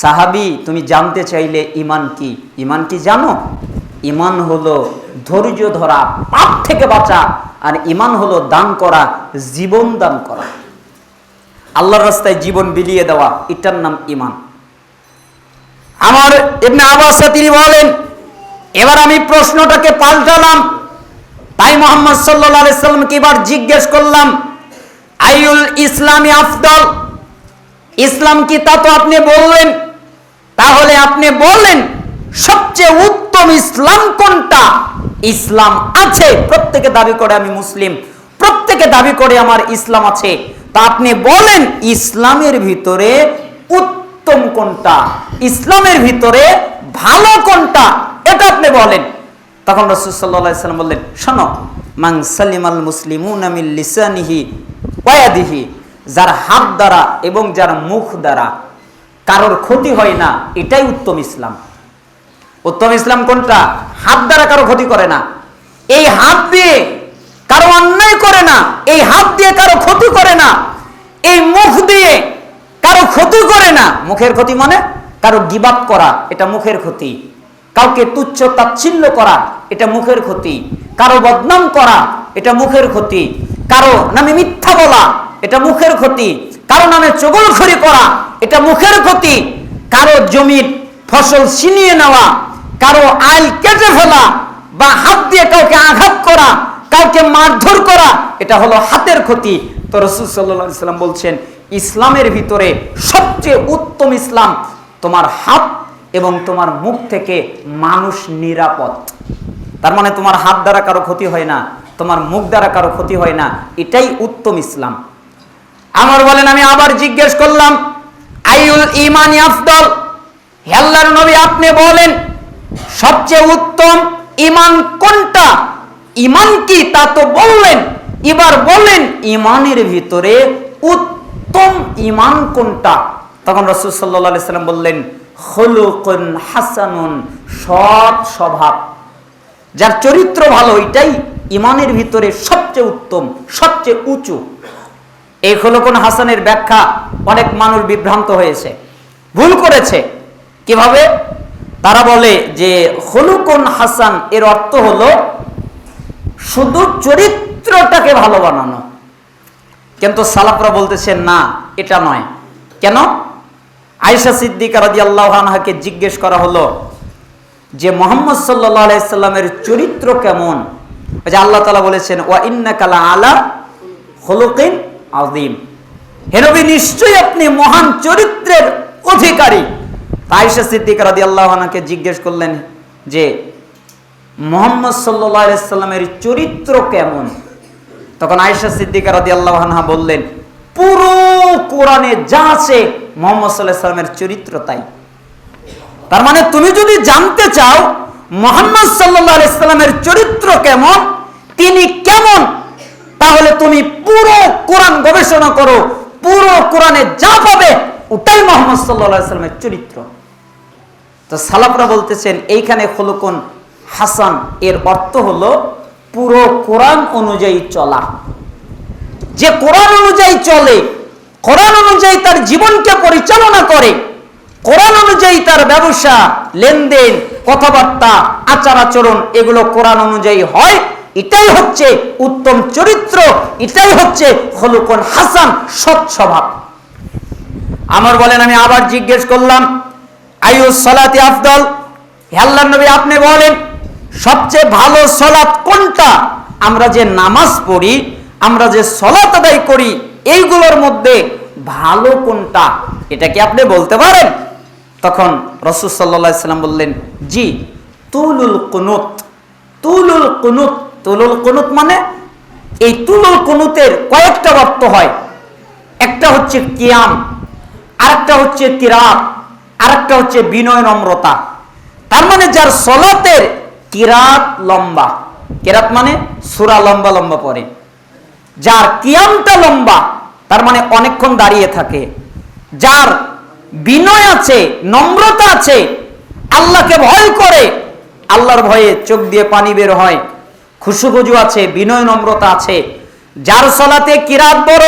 সাহাবি, তুমি জানতে চাইলে ইমান কি? ইমান কি জানো? ইমান হলো ধৈর্য ধরা, পাপ থেকে বাঁচা, আর ইমান হলো দান করা, জীবন দান করা। আল্লাহর রাস্তায় জীবন বিলিয়ে দেওয়া, এটার নাম ইমান আমার এমনি আবাসা তিনি বলেন, এবার আমি প্রশ্নটাকে পাল্টালাম। তাই মোহাম্মদ সাল্লাহ সাল্লামকে এবার জিজ্ঞেস করলাম আইউল ইসলামী আফদল? ইসলাম কি তা তো আপনি বললেন। তাহলে আপনি বললেন, সবচেয়ে উত্তম ইসলাম কোনটা? ইসলাম আছে, প্রত্যেকে দাবি করে আমি মুসলিম, প্রত্যেকে দাবি করে আমার ইসলাম আছে। তা আপনি বলেন, ইসলামের ভিতরে উত্তম কোনটা? ইসলামের ভিতরে ভালো কোনটা? এটা আপনি বলেন। তখন রসুল সাল্লাহ সাল্লাম বললেন, শোনো মাং সালিমাল লিসানিহি ওয়াদিহি যার হাত দ্বারা এবং যার মুখ দ্বারা কারোর ক্ষতি হয় না, এটাই উত্তম ইসলাম। উত্তম ইসলাম কোনটা? হাত দ্বারা কারও ক্ষতি করে না। এই হাত দিয়ে কারও অন্যায় করে না, এই হাত দিয়ে কারও ক্ষতি করে না, এই মুখ দিয়ে কারও ক্ষতি করে না। মুখের ক্ষতি মানে কারও গিবাত করা, এটা মুখের ক্ষতি। কাউকে তুচ্ছ তাচ্ছিল্য করা, এটা মুখের ক্ষতি। কারও বদনাম করা, এটা মুখের ক্ষতি। কারও নামে মিথ্যা বলা, এটা মুখের ক্ষতি। কারও নামে চগলখড়ি করা, এটা মুখের ক্ষতি। কারও জমির ফসল ছিনিয়ে নেওয়া, কারও আইল কেটে ফেলা বা হাত দিয়ে কাউকে আঘাত করা, কাউকে মারধর করা, এটা হলো হাতের ক্ষতি। তো রসুল সাল্লাহ সাল্লাম বলছেন, ইসলামের ভিতরে সবচেয়ে উত্তম ইসলাম তোমার হাত এবং তোমার মুখ থেকে মানুষ নিরাপদ। তার মানে তোমার হাত দ্বারা কারও ক্ষতি হয় না, তোমার মুখ দ্বারা কারও ক্ষতি হয় না, এটাই উত্তম ইসলাম। আমার বলেন, আমি আবার জিজ্ঞেস করলাম আইউল ইমানি আফদল? হে আল্লাহর নবী, আপনি বলেন, সবচেয়ে উত্তম ইমান কোনটা? ইমান কি? তা তো বললেন। এবার বলেন ইমানের ভিতরে উত্তম ইমান কোনটা? তখন রসুল সাল্লাহ সাল্লাম বললেন হলুকুন হাসানুন সৎ স্বভাব। যার চরিত্র ভালো এটাই ইমানের ভিতরে সবচেয়ে উত্তম, সবচেয়ে উঁচু। এই খোলকুন হাসানের ব্যাখ্যা অনেক মানুষ বিভ্রান্ত হয়েছে। ভুল করেছে। কীভাবে? তারা বলে যে হলুকুন হাসান এর অর্থ হলো শুধু চরিত্রটাকে ভালো বানানো। কিন্তু সালাফরা বলতেছেন না, এটা নয়। কেন? আয়সা সিদ্দিকা রাজি আল্লাহানহাকে জিজ্ঞেস করা হলো যে মোহাম্মদ সাল্লাহ আলাইসাল্লামের চরিত্র কেমন? যে আল্লাহ তালা বলেছেন, ওয়া ইন্না কালা আলা হলুকিন আজিম হেনবি নিশ্চয়ই আপনি মহান চরিত্রের অধিকারী। আয়সা সিদ্দিক রাদি আল্লাহকে জিজ্ঞেস করলেন যে, মোহাম্মদ সাল্লামের চরিত্র কেমন? তখন আয়সা সিদ্দিক রাদি আল্লাহা বললেন, পুরো কোরআনে যা আছে মোহাম্মদ সাল্লাহ সাল্লামের চরিত্র তাই। তার মানে তুমি যদি জানতে চাও মোহাম্মদ সাল্লাহ ইসলামের চরিত্র কেমন, তিনি কেমন তাহলে তুমি পুরো কোরআন গবেষণা করো, পুরো কোরআনে যা পাবে, ওটাই মোহাম্মদ সাল্লাহ ইসলামের চরিত্র। তো সালাফরা বলতেছেন, এইখানে খলুকুন হাসান। এর অর্থ হলো, পুরো কোরআন অনুযায়ী চলা। যে কোরআন অনুযায়ী চলে, কোরআন অনুযায়ী তার জীবনকে পরিচালনা করে, কোরআন অনুযায়ী তার ব্যবসা, লেনদেন, কথাবার্তা আচার আচরণ এগুলো কোরআন অনুযায়ী হয়। এটাই হচ্ছে উত্তম চরিত্র, এটাই হচ্ছে হলুকন হাসান সৎ স্বভাব। আমার বলেন, আমি আবার জিজ্ঞেস করলাম আয়ু সলাতি আফদল? আল্লাহ নবী, আপনি বলেন, সবচেয়ে ভালো সলাৎ কোনটা? আমরা যে নামাজ পড়ি, আমরা যে সলাত আদায় করি, এইগুলোর মধ্যে ভালো কোনটা? এটা কি আপনি বলতে পারেন? তখন রসুল সাল্লা সাল্লাম বললেন, জি, তুলুল কুনুত তুলুল কুনুত। তুলুল কুনুত মানে এই তুলুল কুনুতের কয়েকটা অর্থ হয়। একটা হচ্ছে কিয়াম, আরেকটা হচ্ছে কিরাত আরেকটা হচ্ছে বিনয় নম্রতা। তার মানে যার সলাতের কিরাত লম্বা, কিরাত মানে সুরা লম্বা লম্বা পরে যার কিয়ামটা লম্বা, তার মানে অনেকক্ষণ দাঁড়িয়ে থাকে। যার বিনয় আছে, নম্রতা আছে, আল্লাহকে ভয় করে, আল্লাহর ভয়ে চোখ দিয়ে পানি বের হয়। খুশুখুজু আছে, বিনয় নম্রতা আছে। যার সলাতে কিরাত বড়,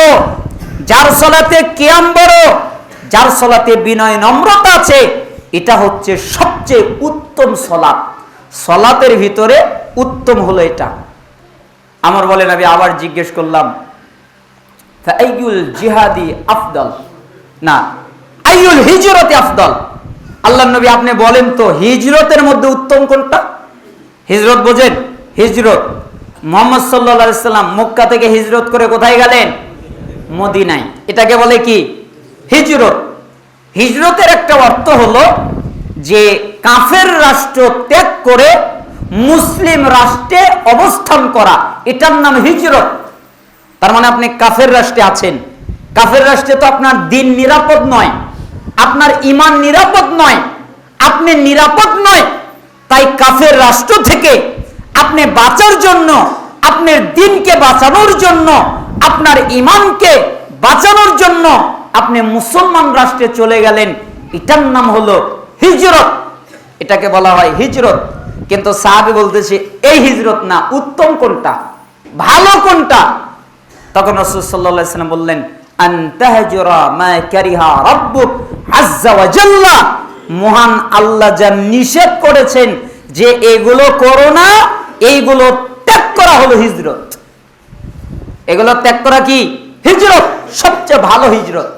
যার সলাতে কিয়াম বড়, যার সলাতে বিনয় নম্রতা আছে, এটা হচ্ছে সবচেয়ে উত্তম সলাপ সলাতের ভিতরে উত্তম হলো এটা। আমার বলেন আমি আবার জিজ্ঞেস করলাম জিহাদি আফদল? না আইয়ুল হিজরতে আফদল? আল্লাহ নবী আপনি বলেন তো, হিজরতের মধ্যে উত্তম কোনটা? হিজরত বোঝেন? হিজরত। মোহাম্মদ সাল্লা সাল্লাম মক্কা থেকে হিজরত করে কোথায় গেলেন? মদিনায়। এটাকে বলে কি? হিজরত। হিজরতের একটা অর্থ হলো যে কাফের রাষ্ট্র ত্যাগ করে মুসলিম রাষ্ট্রে অবস্থান করা। এটার নাম হিজরত। তার মানে আপনি কাফের রাষ্ট্রে আছেন। কাফের রাষ্ট্রে তো আপনার দিন নিরাপদ নয়। আপনার ইমান নিরাপদ নয়। আপনি নিরাপদ নয়। তাই কাফের রাষ্ট্র থেকে আপনি বাঁচার জন্য আপনার দিনকে বাঁচানোর জন্য, আপনার ইমানকে বাঁচানোর জন্য আপনি মুসলমান রাষ্ট্রে চলে গেলেন। এটার নাম হলো হিজরত। এটাকে বলা হয় হিজরত। কিন্তু সাহাবি বলতেছে, এই হিজরত না, উত্তম কোনটা? ভালো কোনটা? তখন রসুল সাল্লাহ সাল্লাম বললেন মহান আল্লাহ যা নিষেধ করেছেন যে এগুলো করো না এইগুলো ত্যাগ করা হলো হিজরত। এগুলো ত্যাগ করা কি? হিজরত, সবচেয়ে ভালো হিজরত।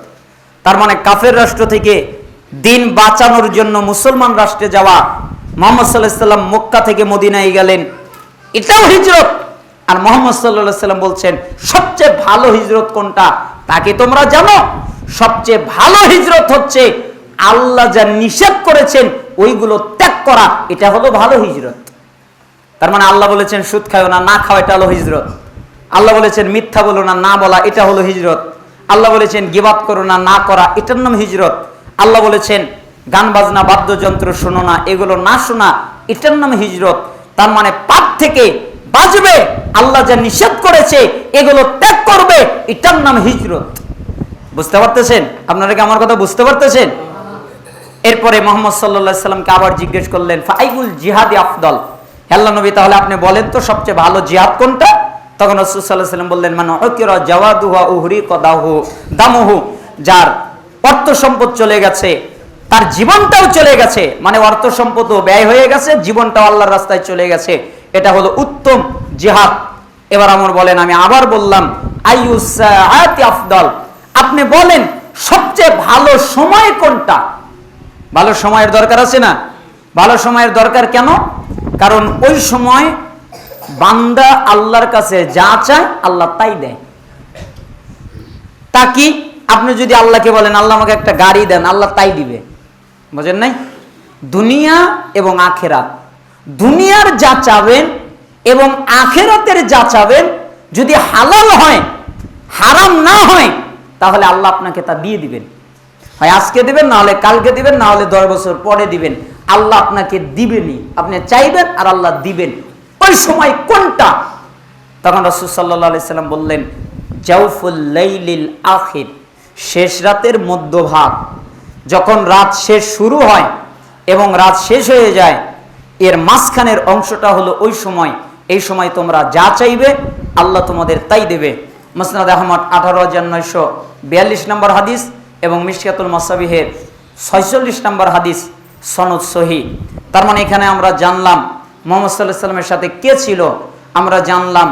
তার মানে কাফের রাষ্ট্র থেকে দিন বাঁচানোর জন্য মুসলমান রাষ্ট্রে যাওয়া মোহাম্মদ সাল্লাহ সাল্লাম মক্কা থেকে মদিনায় গেলেন, এটাও হিজরত। আর মোহাম্মদ সাল্লাহ সাল্লাম বলছেন, সবচেয়ে ভালো হিজরত কোনটা? তাকে তোমরা জানো, সবচেয়ে ভালো হিজরত হচ্ছে আল্লাহ যা নিষেধ করেছেন, ওইগুলো ত্যাগ করা। এটা হলো ভালো হিজরত। তার মানে আল্লাহ বলেছেন, সুদ খাও না না খাওয়া এটা হলো হিজরত। আল্লাহ বলেছেন, মিথ্যা বলো না না বলা, এটা হলো হিজরত। আল্লাহ বলেছেন গিবাত করো না না করা, এটার নাম হিজরত। আল্লাহ বলেছেন, গান, বাজনা, বাদ্যযন্ত্র শোনো না, এগুলো না শোনা, এটার নাম হিজরত। তার মানে পাপ থেকে বাজবে আল্লাহ যা নিষেধ করেছে, এগুলো ত্যাগ করবে, এটার নাম হিজরত। বুঝতে পারতেছেন? আপনারা কি আমার কথা বুঝতে পারতেছেন? এরপরে মোহাম্মদ সাল্লাহ সাল্লামকে আবার জিজ্ঞেস করলেন, ফাইগুল জিহাদি আফদল? আল্লাহ নবী, তাহলে আপনি বলেন তো সবচেয়ে ভালো জিহাদ কোনটা? তখন রসুল সাল্লাহ সাল্লাম বললেন মানে অকিরা জাওয়াদুহা উহরি কদাহু। দামুহু, যার অর্থ সম্পদ চলে গেছে, তার জীবনটাও চলে গেছে। মানে অর্থ সম্পদও ব্যয় হয়ে গেছে, জীবনটাও আল্লাহর রাস্তায় চলে গেছে। এটা হলো উত্তম জিহাদ। এবার আমার বলেন, আমি আবার বললাম আইউসাআতি আফদল? আপনি বলেন, সবচেয়ে ভালো সময় কোনটা? ভালো সময়ের দরকার আছে না? ভালো সময়ের দরকার কেন? কারণ ওই সময় বান্দা আল্লাহর কাছে যা চায় আল্লাহ তাই দেয়। তা কি? আপনি যদি আল্লাহকে বলেন, আল্লাহ আমাকে একটা গাড়ি দেন, আল্লাহ তাই দিবে। বুঝেন নাই? দুনিয়া এবং আখেরাত। দুনিয়ার যা চাবেন এবং আখেরাতের যা চাবেন যদি হালাল হয়, হারাম না হয়, তাহলে আল্লাহ আপনাকে তা দিয়ে দিবেন। হয় আজকে দিবেন না হলে কালকে দিবেন না হলে দশ বছর পরে দিবেন। আল্লাহ আপনাকে দিবেনই। আপনি চাইবেন আর আল্লাহ দিবেন। ওই সময় কোনটা? তখন রসুল সাল্লাম বললেন জাউফুল্লাইলিল আখির শেষ রাতের মধ্যভাগ। যখন রাত শেষ শুরু হয় এবং রাত শেষ হয়ে যায়, এর মাঝখানের অংশটা হলো ওই সময়। এই সময় তোমরা যা চাইবে, আল্লাহ তোমাদের তাই দেবে। মসনাদ আহমদ আঠারো হাজার নয়শো বিয়াল্লিশ নম্বর হাদিস এবং মিশকাতুল মাসাবিহের ছয়চল্লিশ নম্বর হাদিস সনদ সহি। তার মানে এখানে আমরা জানলাম মোহাম্মদ সাল্লাহ সাল্লামের সাথে কে ছিল, আমরা জানলাম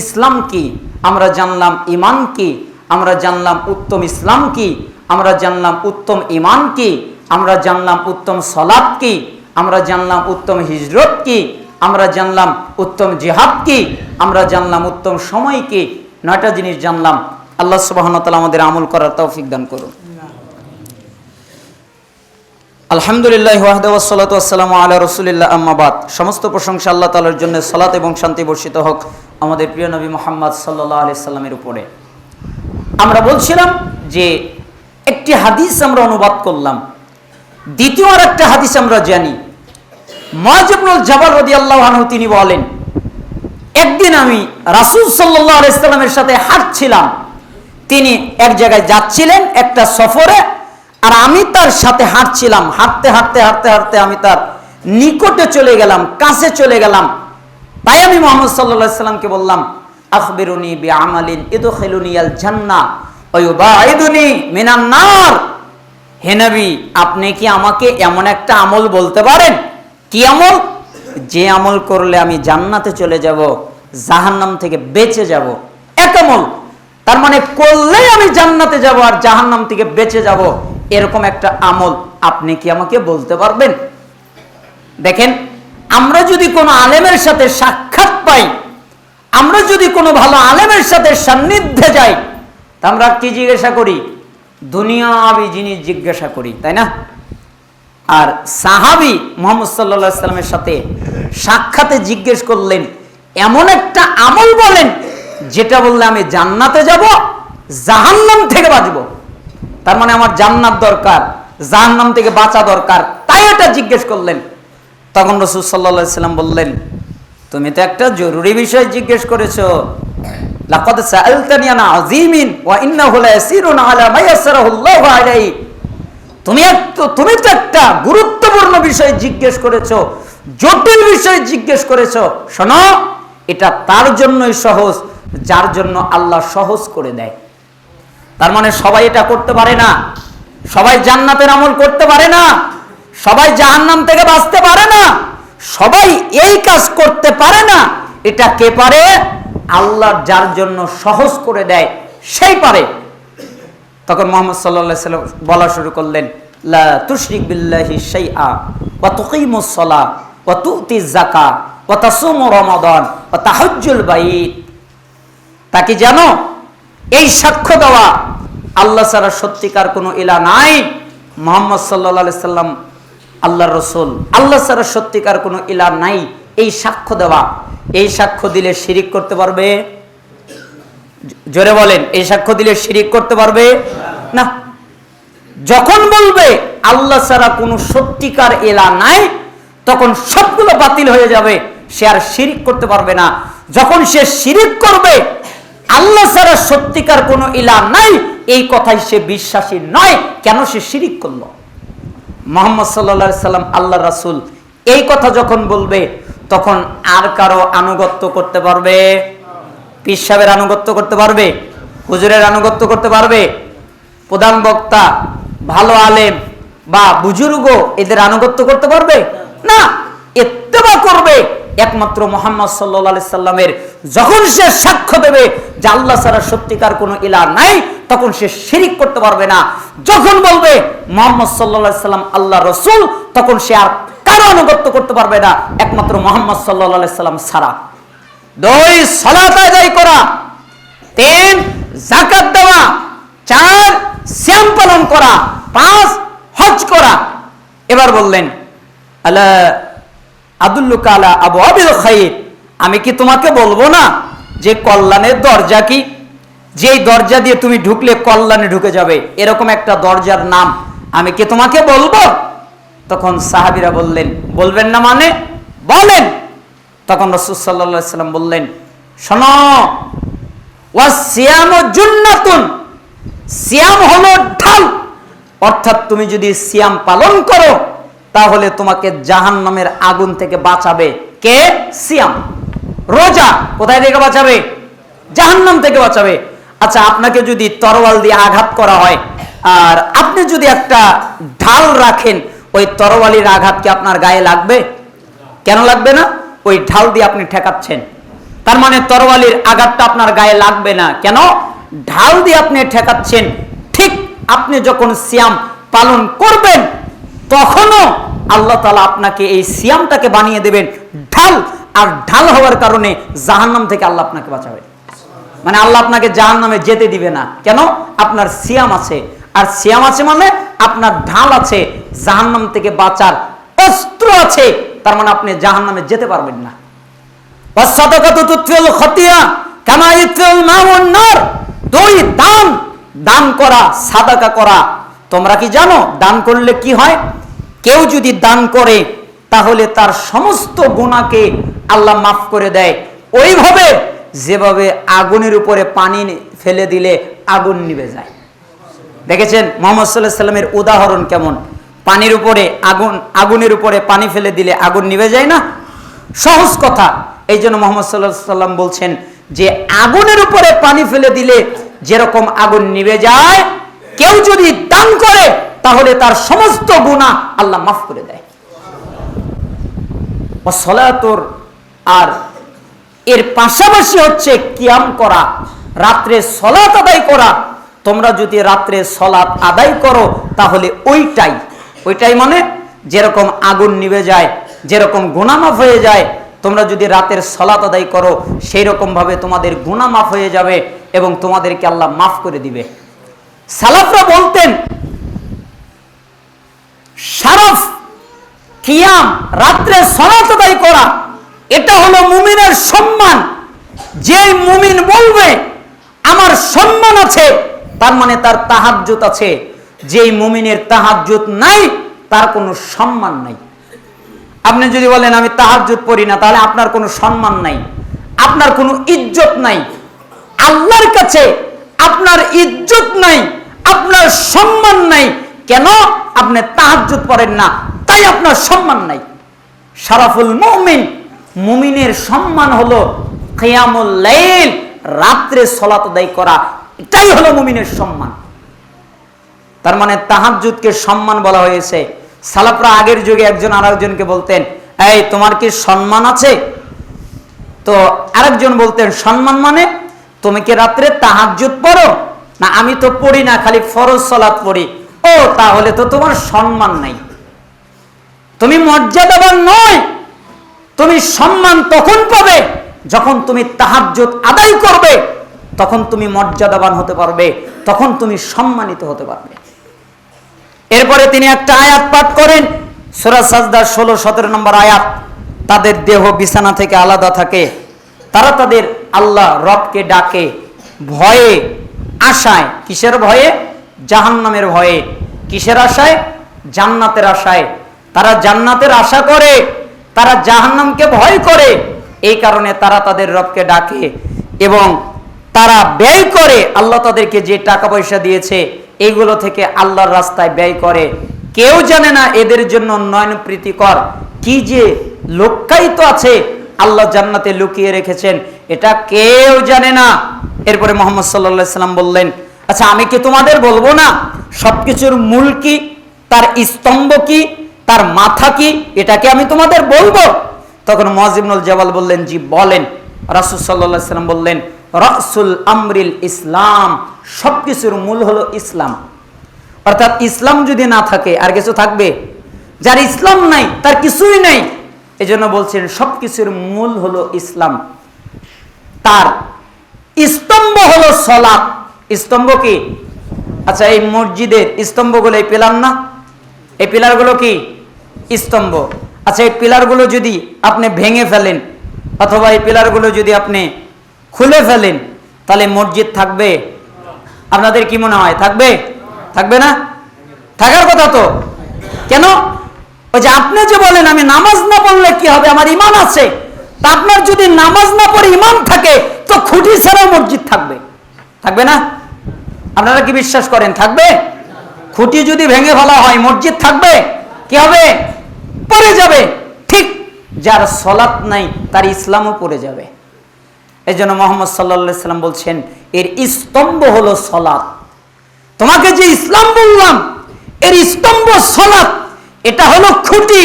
ইসলাম কি, আমরা জানলাম ইমান কি, আমরা জানলাম উত্তম ইসলাম কি, আমরা জানলাম উত্তম ইমান কি, আমরা জানলাম উত্তম সলাদ কি, আমরা জানলাম উত্তম হিজরত কি, আমরা জানলাম উত্তম জিহাদ কি, আমরা জানলাম উত্তম সময় কি, নয়টা জিনিস জানলাম। আল্লাহ সুবাহ আমাদের আমল করার তৌফিক দান করুন। আলহামদুলিল্লাহ ওয়াহদাসাল্লাম আল্লাহ রসুলিল্লাহ আম্মাবাদ সমস্ত প্রশংসা আল্লাহ তালার জন্য সালাত এবং শান্তি বর্ষিত হোক আমাদের প্রিয় নবী মোহাম্মদ সাল্লাহ আলি সাল্লামের উপরে। আমরা বলছিলাম যে একটি হাদিস আমরা অনুবাদ করলাম। দ্বিতীয় আর একটা হাদিস আমরা জানি। মহাজবনুল জাবাল রদি আল্লাহ তিনি বলেন, একদিন আমি রাসুল সাল্লাহ আলাইস্লামের সাথে হাঁটছিলাম। তিনি এক জায়গায় যাচ্ছিলেন একটা সফরে, আর আমি তার সাথে হাঁটছিলাম। হাঁটতে হাঁটতে হাঁটতে হাঁটতে আমি তার নিকটে চলে গেলাম, কাছে চলে গেলাম। তাই আমি মোহাম্মদ সাল্লাহ সাল্লামকে বললাম, আখবিরুনি বি আমালিন ইদু খেলুনি আল জান্না ওয়ুবাইদুনি মিনান নার আপনি কি আমাকে এমন একটা আমল বলতে পারেন? কি আমল? যে আমল করলে আমি জান্নাতে চলে যাব, জাহান্নাম থেকে বেঁচে যাব। এক আমল। তার মানে করলেই আমি জান্নাতে যাব আর জাহান্নাম থেকে বেঁচে যাব। এরকম একটা আমল আপনি কি আমাকে বলতে পারবেন? দেখেন, আমরা যদি কোনো আলেমের সাথে সাক্ষাৎ পাই, আমরা যদি কোনো ভালো আলেমের সাথে সান্নিধ্যে যাই, তা আমরা কি জিজ্ঞাসা করি? দুনিয়াবি জিনিস জিজ্ঞাসা করি, তাই না? আর সাহাবি মোহাম্মদ সাল্লা সাল্লামের সাথে সাক্ষাতে জিজ্ঞেস করলেন, এমন একটা আমল বলেন যেটা বললে আমি জান্নাতে যাব, জাহান্নাম থেকে বাঁচব। তার মানে আমার জান্নাত দরকার, জাহান্নাম থেকে বাঁচা দরকার। তাই এটা জিজ্ঞেস করলেন। তখন রসুল সাল্লা সাল্লাম বললেন, তুমি তো একটা জরুরি বিষয় জিজ্ঞেস করেছ। লাকাদ আলা আলাইহি। তুমি তুমি তো একটা গুরুত্বপূর্ণ বিষয় জিজ্ঞেস করেছ, জটিল বিষয় জিজ্ঞেস করেছ। শোনো, এটা তার জন্যই সহজ। যার জন্য আল্লাহ সহজ করে দেয়। তার মানে সবাই এটা করতে পারে না। সবাই জান্নাতের আমল করতে পারে না। সবাই জাহান্নাম থেকে বাঁচতে পারে না। সবাই এই কাজ করতে পারে না। এটা কে পারে? আল্লাহ যার জন্য সহজ করে দেয়, সেই পারে। তখন মোহাম্মদ সাল্লাহ সাল্লাম বলা শুরু করলেন, লা তুশরিক বিল্লাহি শাইআ ওয়া তুকিমুস সালাহ ওয়া তুতি যাকা ওয়া তাসুমু রমাদান ওয়া তাহাজ্জুল বাইত। তা কি জানো? এই সাক্ষ্য দেওয়া আল্লাহ ছাড়া সত্যিকার কোনো ইলা নাই। মোহাম্মদ সাল্লাহ সাল্লাম আল্লাহর রসুল। আল্লাহ ছাড়া সত্যিকার কোনো ইলা নাই। এই সাক্ষ্য দেওয়া। এই সাক্ষ্য দিলে শিরিক করতে পারবে? জোরে বলেন, এই সাক্ষ্য দিলে শিরিক করতে পারবে? না। যখন বলবে আল্লাহ ছাড়া কোনো সত্যিকার এলা নাই, তখন সবগুলো বাতিল হয়ে যাবে। সে আর শিরিক করতে পারবে না। যখন সে শিরিক করবে আল্লাহ ছাড়া সত্যিকার কোনো ইলা নাই। এই কথাই সে বিশ্বাসী নয়। কেন সে শিরিক করল? মোহাম্মদ সাল্লা সাল্লাম আল্লাহ রাসুল এই কথা যখন বলবে, তখন আর কারও আনুগত্য করতে পারবে? পীর সাহেবের আনুগত্য করতে পারবে? হুজুরের আনুগত্য করতে পারবে? প্রধান বক্তা, ভালো আলেম বা বুজুর্গ এদের আনুগত্য করতে পারবে? না। এত্তেবা করবে। একমাত্র মোহাম্মদ সাল্লা সাল্লামের। যখন সে সাক্ষ্য দেবে যে আল্লাহ ছাড়া সত্যিকার কোনো ইলা নাই, তখন সে শিরিক করতে পারবে না। যখন বলবে মোহাম্মদ সাল্লা সাল্লাম আল্লাহ রসুল, তখন সে আর কারও আনুগত্য করতে পারবে না, একমাত্র মোহাম্মদ সাল্লা সাল্লাম ছাড়া। দুই, সলাত আদায় করা। তিন জাকাত দেওয়া। চার শ্যাম পালন করা। পাঁচ, হজ করা। এবার বললেন আল্লাহ আদুল্লুকা আলা আবু আবিল খাইর। আমি কি তোমাকে বলব না যে কল্যাণের দরজা কি? যেই দরজা দিয়ে তুমি ঢুকলে কল্যাণে ঢুকে যাবে, এরকম একটা দরজার নাম আমি কি তোমাকে বলব? তখন সাহাবিরা বললেন, বলবেন না মানে? বলেন। তখন রসুল সাল্লাহ সাল্লাম বললেন, শোনো সিয়াম জুন্নাতুন। সিয়াম হলো ঢাল। অর্থাৎ তুমি যদি সিয়াম পালন করো তাহলে তোমাকে জাহান নামের আগুন থেকে বাঁচাবে কে? সিয়াম। রোজা কোথায় থেকে বাঁচাবে? জাহান্নাম থেকে বাঁচাবে। আচ্ছা আপনাকে যদি তরোয়াল দিয়ে আঘাত করা হয়, আর আপনি যদি একটা ঢাল রাখেন, ওই তরোয়ালির আঘাত কি আপনার গায়ে লাগবে? কেন লাগবে না? ওই ঢাল দিয়ে আপনি ঠেকাচ্ছেন। তার মানে তরোয়ালির আঘাতটা আপনার গায়ে লাগবে না। কেন? ঢাল দিয়ে আপনি ঠেকাচ্ছেন। ঠিক আপনি যখন সিয়াম পালন করবেন তখনও আল্লাহ তালা আপনাকে এই সিয়ামটাকে বানিয়ে দেবেন ঢাল, আর ঢাল হওয়ার কারণে জাহান্নাম থেকে আল্লাহ আপনাকে বাঁচাবে। মানে আল্লাহ আপনাকে জাহান নামে যেতে দিবে না। কেন? আপনার সিয়াম আছে। আর সিয়াম আছে মানে আপনার ঢাল আছে, জাহান্নাম থেকে বাঁচার অস্ত্র আছে। তার মানে আপনি জাহান নামে যেতে পারবেন না। দুই, দান দান করা, সাদাকা করা তোমরা কি জানো দান করলে কি হয়? কেউ যদি দান করে, তাহলে তার সমস্ত গুণাকে আল্লাহ মাফ করে দেয়। ওইভাবে যেভাবে আগুনের উপরে পানি ফেলে দিলে আগুন নিভে যায়। দেখেছেন? মোহাম্মদ সাল্লাহ সাল্লামের উদাহরণ কেমন? পানির উপরে আগুন, আগুনের উপরে পানি ফেলে দিলে আগুন নিভে যায় না? সহজ কথা। এই জন্য মোহাম্মদ সাল্লাহ সাল্লাম বলছেন যে, আগুনের উপরে পানি ফেলে দিলে যেরকম আগুন নিভে যায় কেউ যদি দান করে, তাহলে তার সমস্ত গুণা আল্লাহ মাফ করে দেয়। সলাতর, আর এর পাশাপাশি হচ্ছে কিয়াম করা, রাত্রে সলাত আদায় করা। তোমরা যদি রাত্রে সলাত আদায় করো, তাহলে ওইটাই ওইটাই মানে যেরকম আগুন নিভে যায়, যেরকম গুণামাফ হয়ে যায়, তোমরা যদি রাতের সলাত আদায় করো সেই রকম ভাবে তোমাদের গুণামাফ হয়ে যাবে এবং তোমাদেরকে আল্লাহ মাফ করে দিবে। সালাফরা বলতেন, সারফ, কিয়াম, রাত্রে সলাত আদায় করা, এটা হলো মুমিনের সম্মান। যেই মুমিন বলবে, আমার সম্মান আছে, তার মানে তার তাহাজ্জুত আছে। যেই মুমিনের তাহাজ্জুত নাই, তার কোনো সম্মান নাই। আপনি যদি বলেন, আমি তাহাজ্জুদ পড়ি না, তাহলে আপনার কোনো সম্মান নাই, আপনার কোনো ইজ্জত নাই। আল্লাহর কাছে আপনার ইজ্জত নাই আপনার সম্মান নাই। কেন? আপনি তাহাজ্জুদ পড়েন না। তাই আপনার সম্মান নাই। সারাফুল মুমিন, মুমিনের সম্মান হলো কিয়ামুল লাইল, রাত্রে সলাত আদায় করা। এটাই হলো মুমিনের সম্মান। তার মানে তাহাজ্জুদকে সম্মান বলা হয়েছে। সালাফরা আগের যুগে একজন আরেকজনকে বলতেন, এই, তোমার কি সম্মান আছে? তো আরেকজন বলতেন, সম্মান মানে? তুমি কি রাত্রে তাহাজ্জুদ পড়ো? না, আমি তো পড়ি না, খালি ফরজ সলাত পড়ি। ও, তাহলে তো তোমার সম্মান নাই। তুমি মর্যাদাবান নয়। তুমি সম্মান তখন পাবে যখন তুমি তাহাজ্জুদ আদায় করবে। তখন তুমি মর্যাদাবান হতে পারবে। তখন তুমি সম্মানিত হতে পারবে। এরপরে তিনি একটা আয়াত পাঠ করেন। সুরা সাজদার ষোলো, সতেরো নম্বর আয়াত। তাদের দেহ বিছানা থেকে আলাদা থাকে। তারা তাদের আল্লাহ রবকে ডাকে। ভয়ে আশায়, কিসের ভয়ে? জাহান্নামের ভয়ে। কিসের আশায়? জান্নাতের আশায়। তারা জান্নাতের আশা করে, তারা জাহান্নামকে ভয় করে। এই কারণে তারা তাদের রবকে ডাকে এবং তারা ব্যয় করে। আল্লাহ তাদেরকে যে টাকা পয়সা দিয়েছে, এইগুলো থেকে আল্লাহর রাস্তায় ব্যয় করে। কেউ জানে না এদের জন্য নয়ন প্রীতিকর কি যে লক্ষ্যায়িত আছে আল্লাহ জান্নাতে লুকিয়ে রেখেছেন। এটা কেউ জানে না। এরপরে মোহাম্মদ সাল্লা সাল্লাম বললেন আচ্ছা আমি কি তোমাদের বলব না? সবকিছুর মূল কি? তার স্তম্ভ কি? তার মাথা কি? এটাকে আমি তোমাদের বলব? তখন মজিবনুল জবাল বললেন, জি, বলেন। রাসুল সাল্লাহ সাল্লাম বললেন, রাসুল আমরিল ইসলাম, সবকিছুর মূল হলো ইসলাম। অর্থাৎ ইসলাম যদি না থাকে, আর কিছু থাকবে? যার ইসলাম নাই, তার কিছুই নাই। এজন্য বলছেন, সবকিছুর মূল হলো ইসলাম। তার স্তম্ভ হলো সলাপ স্তম্ভ কি? আচ্ছা এই মসজিদের স্তম্ভগুলো এই পেলাম না? এই পিলারগুলো কি? স্তম্ভ। আচ্ছা এই পিলারগুলো যদি আপনি ভেঙে ফেলেন, অথবা এই পিলারগুলো যদি আপনি খুলে ফেলেন, তাহলে মসজিদ থাকবে? আপনাদের কি মনে হয়, থাকবে? থাকবে না? থাকার কথা তো। কেন? যে আপনি যে বলেন, আমি নামাজ না পড়লে কি হবে? আমার ইমান আছে। তা আপনার যদি নামাজ না পড়ে ইমান থাকে, তো খুঁটি ছাড়াও মসজিদ থাকবে। থাকবে না? আপনারা কি বিশ্বাস করেন, থাকবে? খুঁটি যদি ভেঙে ফেলা হয়, মসজিদ থাকবে? কি হবে? পড়ে যাবে। ঠিক যার সলাৎ নাই, তার ইসলামও পড়ে যাবে। এই জন্য মোহাম্মদ সাল্লা সাল্লাম বলছেন, এর স্তম্ভ হলো সলাৎ। তোমাকে যে ইসলাম বললাম, এর স্তম্ভ সলাৎ। এটা হলো খুঁটি,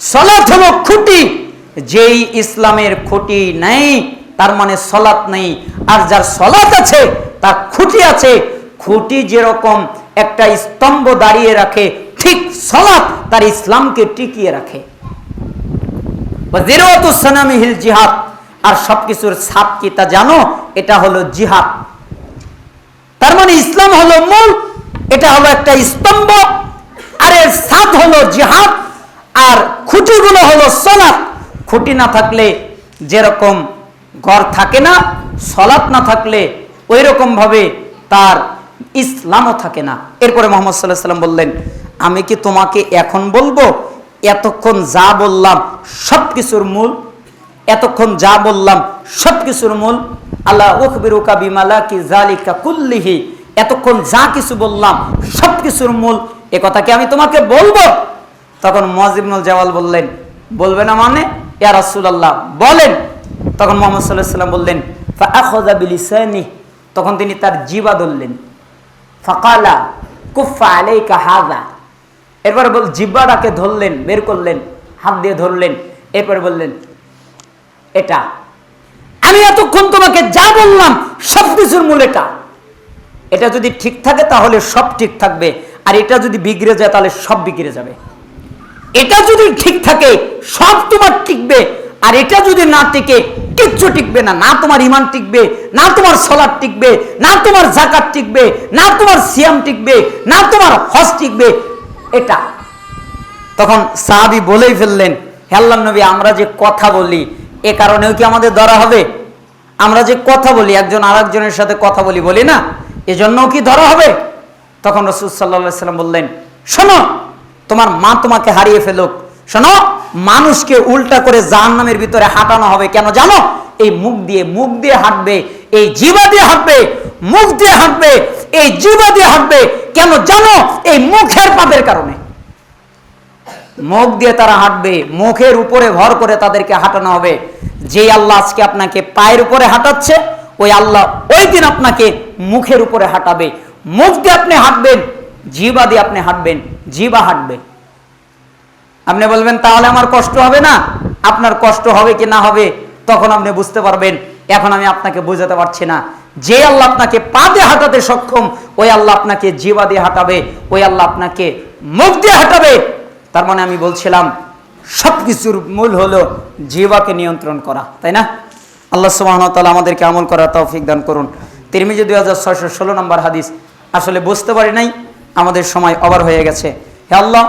সলাৎ হলো খুঁটি। যেই ইসলামের খুঁটি নেই, তার মানে সলাৎ নেই। আর যার সলাৎ আছে, তার খুঁটি আছে। খুঁটি যেরকম একটা স্তম্ভ দাঁড়িয়ে রাখে, ঠিক সলাৎ তার ইসলামকে টিকিয়ে রাখে। সানামিহিল জিহাদ। আর সবকিছুর সাপ কি তা জানো? এটা হলো জিহাদ। তার মানে ইসলাম হলো মূল, এটা হলো একটা স্তম্ভ। আর এর সাত হলো জিহাদ, আর খুঁটিগুলো হলো সলাৎ। খুঁটি না থাকলে যেরকম ঘর থাকে না, সলাৎ না থাকলে ওই রকম ভাবে তার ইসলামও থাকে না। এরপরে মোহাম্মদ সাল্লাহ সাল্লাম বললেন, আমি কি তোমাকে এখন বলব? এতক্ষণ যা বললাম সব কিছুর মূল, এতক্ষণ যা বললাম সব কিছুর মূল। আল্লাহ উকবিরুকা বিমালা কি জালিকা কুল্লিহি, এতক্ষণ যা কিছু বললাম সব কিছুর মূল এ কথা কি আমি তোমাকে বলব? তখন মজিবনুল জাওয়াল বললেন, বলবে না মানে? ইয়া রাসূলুল্লাহ, বলেন। তখন মোহাম্মদ সাল্লাহ সাল্লাম বললেন, ফাআখাযা বিলিসানি তখন তিনি তার জিবা ধরলেন। ফাকালা কুফা আলাইকা হাযা। এরপর বল, জিব্বাটাকে ধরলেন, বের করলেন, হাত দিয়ে ধরলেন। এরপর বললেন, এটা, আমি এতক্ষণ তোমাকে যা বললাম সব কিছুর মূল এটা। এটা যদি ঠিক থাকে, তাহলে সব ঠিক থাকবে। আর এটা যদি বিগড়ে যায়, তাহলে সব বিগড়ে যাবে। এটা যদি ঠিক থাকে, সব তোমার টিকবে। আর এটা যদি না টিকে, কিচ্ছু টিকবে না। না তোমার ইমান টিকবে, না তোমার সলাদ টিকবে, না তোমার জাকাত টিকবে, না তোমার সিয়াম টিকবে, না তোমার হজ টিকবে। এটা। তখন সাহাবি বলেই ফেললেন হেল্লাম নবী, আমরা যে কথা বলি, এ কারণেও কি আমাদের ধরা হবে? আমরা যে কথা বলি, একজন আরেকজনের সাথে কথা বলি বলি না? এজন্যও কি ধরা হবে? তখন রসুল সাল্লা সাল্লাম বললেন, শোনো, তোমার মা তোমাকে হারিয়ে ফেলুক। শোনো, মানুষকে উল্টা করে জাহান নামের ভিতরে হাঁটানো হবে। কেন জানো? এই মুখ দিয়ে মুখ দিয়ে হাঁটবে, এই জিবা দিয়ে হাঁটবে, মুখ দিয়ে হাঁটবে, এই জিবা দিয়ে হাঁটবে। কেন জানো? এই মুখের পাপের কারণে। মুখ দিয়ে তারা হাঁটবে, মুখের উপরে ভর করে তাদেরকে হাঁটানো হবে। যে আল্লাহ আজকে আপনাকে পায়ের উপরে হাঁটাচ্ছে, ওই আল্লাহ ওই দিন আপনাকে মুখের উপরে হাঁটাবে। মুখ দিয়ে আপনি হাঁটবেন জিবা দিয়ে আপনি হাঁটবেন, জিবা হাঁটবে আপনি বলবেন, তাহলে আমার কষ্ট হবে না? আপনার কষ্ট হবে কি না হবে? তখন আপনি বুঝতে পারবেন, এখন আমি আপনাকে বোঝাতে পারছি না। যে আল্লাহ আপনাকে পা দিয়ে হাঁটাতে সক্ষম, ওই আল্লাহ আপনাকে জিবা দিয়ে হাঁটাবে, ওই আল্লাহ আপনাকে মুখ দিয়ে হাঁটাবে। তার মানে আমি বলছিলাম সব কিছুর মূল হলো জিবাকে নিয়ন্ত্রণ করা, তাই না? আল্লাহ সুবাহতাল্লাহ আমাদেরকে আমল করার তৌফিক দান করুন। তিরমিজি দুই হাজার ছয়শো ষোলো নম্বর হাদিস আসলে বুঝতে পারি নাই, আমাদের সময় অবার হয়ে গেছে। হে আল্লাহ,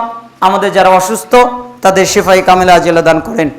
আমাদের যারা অসুস্থ, তাদের শেফাই কামেলা জেলা দান করেন।